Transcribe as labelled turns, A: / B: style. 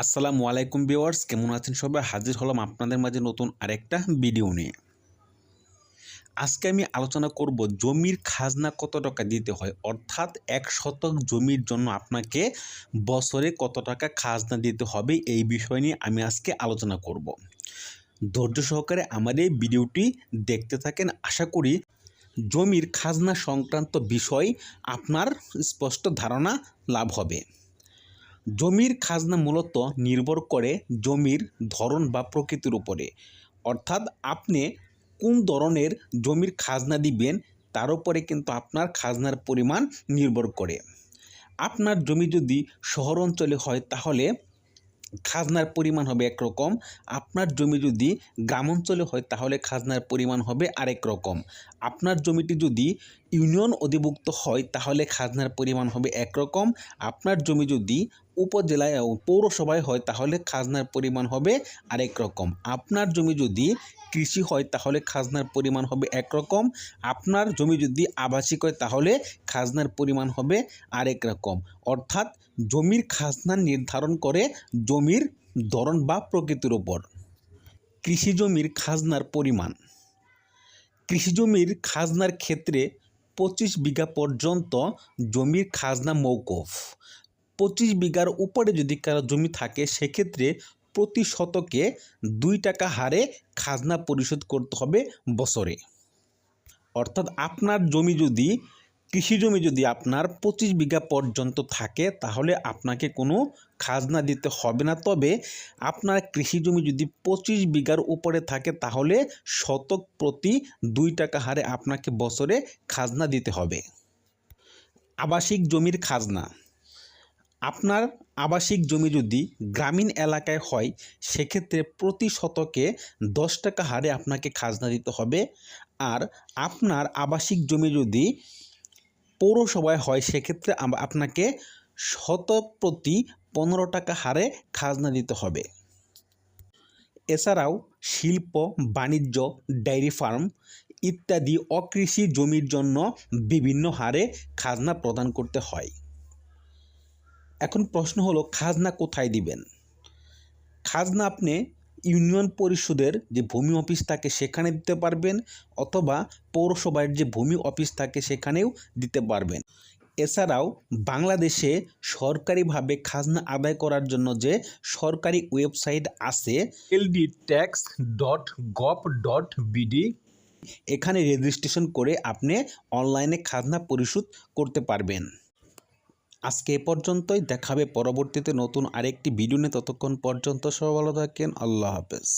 A: আসসালামু আলাইকুম ভিউয়ার্স, কেমন আছেন সবাই? হাজির হলাম আপনাদের মাঝে নতুন আরেকটা ভিডিও নিয়ে। আজকে আমি আলোচনা করব জমির খাজনা কত টাকা দিতে হয়, অর্থাৎ এক শতক জমির জন্য আপনাকে বছরে কত টাকা খাজনা দিতে হবে, এই বিষয় নিয়ে আমি আজকে আলোচনা করব। ধৈর্য সহকারে আমার এই ভিডিওটি দেখতে থাকেন। আশা করি জমির খাজনা সংক্রান্ত বিষয় আপনার স্পষ্ট ধারণা লাভ হবে। জমির খাজনা মূলত নির্ভর করে জমির ধরন বা প্রকৃতির উপরে। অর্থাৎ আপনি কোন ধরনের জমির খাজনা দিবেন, তার উপরে কিন্তু আপনার খাজনার পরিমাণ নির্ভর করে। আপনার জমি যদি শহর অঞ্চলে হয়, তাহলে খাজনার পরিমাণ হবে একরকম। আপনার জমি যদি গ্রাম অঞ্চলে হয়, তাহলে খাজনার পরিমাণ হবে আরেক রকম। আপনার জমিটি যদি ইউনিয়ন অধিভুক্ত হয়, তাহলে খাজনার পরিমাণ হবে একরকম। আপনার জমি যদি উপজেলায় ও পৌরসভায় হয়, তাহলে খাজনার পরিমাণ হবে আরেক রকম। আপনার জমি যদি কৃষি হয়, তাহলে খাজনার পরিমাণ হবে একরকম আপনার জমি যদি আবাসিক হয়, তাহলে খাজনার পরিমাণ হবে আরেক রকম। অর্থাৎ জমির খাজনা নির্ধারণ করে জমির ধরন বা প্রকৃতির ওপর কৃষি জমির খাজনার পরিমাণ। কৃষি জমির খাজনার ক্ষেত্রে পঁচিশ বিঘা পর্যন্ত জমির খাজনা মৌকুফ। পঁচিশ বিঘার উপরে যদি কারও জমি থাকে, সেক্ষেত্রে প্রতি শতকে দুই টাকা হারে খাজনা পরিশোধ করতে হবে বছরে। অর্থাৎ আপনার জমি যদি, কৃষি জমি যদি আপনার পঁচিশ বিঘা পর্যন্ত থাকে, তাহলে আপনাকে কোনো খাজনা দিতে হবে না। তবে আপনার কৃষি জমি যদি পঁচিশ বিঘার উপরে থাকে, তাহলে শতক প্রতি দুই টাকা হারে আপনাকে বছরে খাজনা দিতে হবে। আবাসিক জমির খাজনা। আপনার আবাসিক জমি যদি গ্রামীণ এলাকায় হয়, সেক্ষেত্রে প্রতি শতকে দশ টাকা হারে আপনাকে খাজনা দিতে হবে। আর আপনার আবাসিক জমি যদি পৌরসভায় হয়, সেক্ষেত্রে আপনাকে শতক প্রতি পনেরো টাকা হারে খাজনা দিতে হবে। এছাড়াও শিল্প, বাণিজ্য, ডেয়ারি ফার্ম ইত্যাদি অকৃষি জমির জন্য বিভিন্ন হারে খাজনা প্রদান করতে হয়। এখন প্রশ্ন হলো, খাজনা কোথায় দিবেন? খাজনা আপনি ইউনিয়ন পরিষদের যে ভূমি অফিস থাকে সেখানে দিতে পারবেন, অথবা পৌরসভার যে ভূমি অফিস থাকে সেখানেও দিতে পারবেন। এছাড়াও বাংলাদেশে সরকারিভাবে খাজনা আদায় করার জন্য যে সরকারি ওয়েবসাইট আছে LD tax dot gov dot BD এখানে রেজিস্ট্রেশন করে আপনি অনলাইনে খাজনা পরিশোধ করতে পারবেন। আজকে এ পর্যন্তই, দেখাবে পরবর্তীতে নতুন আরেকটি ভিডিও নিয়ে। ততক্ষণ পর্যন্ত সবাই ভালো থাকেন, আল্লাহ হাফেজ।